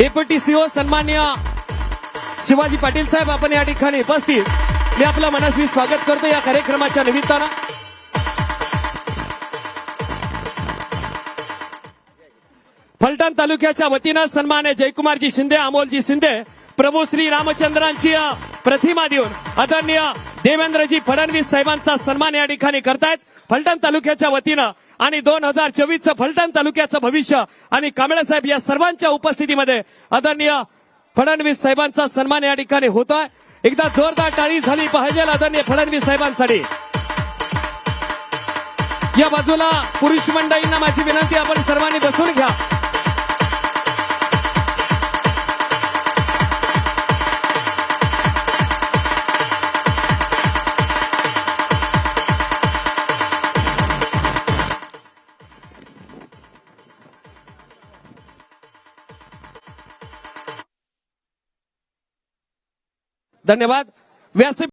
Deputy CO सन्मान्य शिवाजी पाटील साहेब आपण या ठिकाणी उपस्थित. मी आपलं मनस्वी स्वागत करतो या कार्यक्रमाच्या निमित्तानं. फलटण तालुक्याच्या वतीनं सन्मान्य जयकुमारजी शिंदे अमोलजी शिंदे प्रभू श्री रामचंद्रांची प्रतिमा देऊन आदरणीय देवेंद्रजी फडणवीस साहेबांचा सन्मान या ठिकाणी करतायत. फलटण तालुक्याच्या वतीनं आणि दोन हजार चोवीसचं फलटण तालुक्याचं भविष्य आणि कांबळे साहेब या सर्वांच्या उपस्थितीमध्ये आदरणीय फडणवीस साहेबांचा सन्मान या ठिकाणी होतोय. एकदा जोरदार टाळी झाली पाहिजे आदरणीय फडणवीस साहेबांसाठी. या बाजूला पुरुष मंडळींना माझी विनंती आपण धन्यवाद. व्यासपीठ